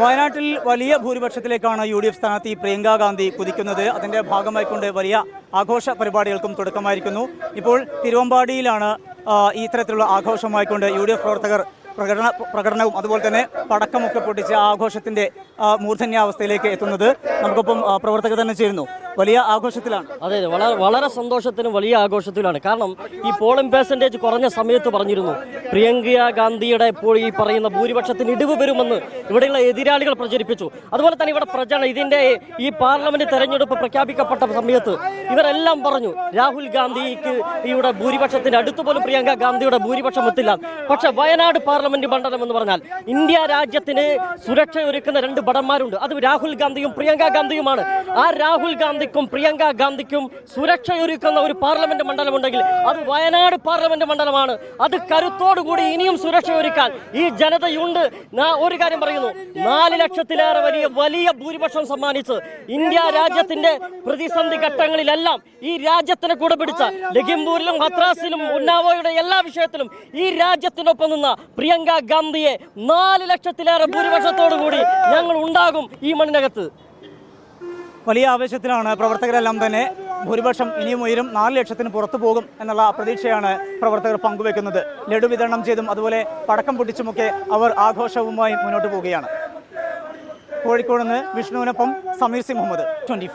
വയനാട്ടിൽ വലിയ ഭൂരിപക്ഷത്തിലേക്കാണ് U D F സ്ഥാനാർത്ഥി പ്രിയങ്കാ ഗാന്ധി കുതിക്കുന്നത്. അതിന്റെ ഭാഗമായിക്കൊണ്ട് വലിയ ആഘോഷ പരിപാടികൾക്കും തുടക്കമായിരിക്കുന്നു. ഇപ്പോൾ തിരുവമ്പാടിയിലാണ് ഈ ഇത്തരത്തിലുള്ള ആഘോഷമായിക്കൊണ്ട് യു ഡി എഫ് പ്രവർത്തകർ പ്രകടന പ്രകടനവും അതുപോലെ തന്നെ പടക്കമൊക്കെ പൊട്ടിച്ച് ആഘോഷത്തിന്റെ മൂർധന്യാവസ്ഥയിലേക്ക് എത്തുന്നത്. നമുക്കൊപ്പം പ്രവർത്തകർ തന്നെ ചേരുന്നു. വലിയ ആഘോഷത്തിലാണ്. അതെ അതെ. വളരെ വളരെ സന്തോഷത്തിനും വലിയ ആഘോഷത്തിലാണ് കാരണം ഈ പോളിംഗ് പേഴ്സന്റേജ് കുറഞ്ഞ സമയത്ത് പറഞ്ഞിരുന്നു പ്രിയങ്ക ഗാന്ധിയുടെ ഇപ്പോൾ ഈ പറയുന്ന ഭൂരിപക്ഷത്തിന് ഇടിവ് വരുമെന്ന് ഇവിടെയുള്ള എതിരാളികൾ പ്രചരിപ്പിച്ചു. അതുപോലെ തന്നെ ഇവിടെ പ്രചരണം ഇതിന്റെ ഈ പാർലമെന്റ് തെരഞ്ഞെടുപ്പ് പ്രഖ്യാപിക്കപ്പെട്ട സമയത്ത് ഇവരെല്ലാം പറഞ്ഞു രാഹുൽ ഗാന്ധിക്ക് ഇവിടെ ഭൂരിപക്ഷത്തിന്റെ അടുത്ത് പോലും പ്രിയങ്ക ഗാന്ധിയുടെ ഭൂരിപക്ഷം എത്തില്ല. പക്ഷേ വയനാട് പാർലമെന്റ് മണ്ഡലം എന്ന് പറഞ്ഞാൽ ഇന്ത്യ രാജ്യത്തിന് സുരക്ഷ ഒരുക്കുന്ന രണ്ട് ഭടന്മാരുണ്ട്. അത് രാഹുൽ ഗാന്ധിയും പ്രിയങ്ക ഗാന്ധിയുമാണ്. ആ രാഹുൽ ഗാന്ധിക്കും പ്രിയങ്ക ഗാന്ധിക്കും സുരക്ഷ ഒരുക്കുന്ന ഒരു പാർലമെന്റ് മണ്ഡലമുണ്ടെങ്കിൽ അത് വയനാട് പാർലമെന്റ് മണ്ഡലമാണ്. അത് കരുത്തോടുകൂടി ഇനിയും സുരക്ഷ ഒരുക്കാൻ ഈ ജനതയുണ്ട്. ഒരു കാര്യം പറയുന്നു. നാല് ലക്ഷത്തിലേറെ വലിയ വലിയ ഭൂരിപക്ഷം സമ്മാനിച്ച് ഇന്ത്യ രാജ്യത്തിന്റെ പ്രതിസന്ധി ഘട്ടങ്ങളിലെല്ലാം ഈ രാജ്യത്തിനെ കൂടെ പിടിച്ച ലഖിംപൂരിലും ഹത്രാസിലും ഉന്നാവോയുടെ എല്ലാ വിഷയത്തിലും ഈ രാജ്യത്തിനൊപ്പം നിന്ന പ്രിയങ്ക ഗാന്ധിയെ നാല് ലക്ഷത്തിലേറെ ഭൂരിപക്ഷത്തോടു കൂടി ഞങ്ങൾ ഉണ്ടാകും ഈ മണ്ണിനകത്ത്. വലിയ ആവേശത്തിലാണ് പ്രവർത്തകരെല്ലാം തന്നെ. ഭൂരിപക്ഷം ഇനിയും ഉയരും. നാല് ലക്ഷത്തിന് പുറത്തു പോകും എന്നുള്ള പ്രതീക്ഷയാണ് പ്രവർത്തകർ പങ്കുവെക്കുന്നത്. ലഡു വിതരണം ചെയ്തും അതുപോലെ പടക്കം പൊട്ടിച്ചുമൊക്കെ അവർ ആഘോഷവുമായി മുന്നോട്ട് പോവുകയാണ്. കോഴിക്കോട് നിന്ന് വിഷ്ണുവിനൊപ്പം സമീർ സി മുഹമ്മദ് ട്വന്റി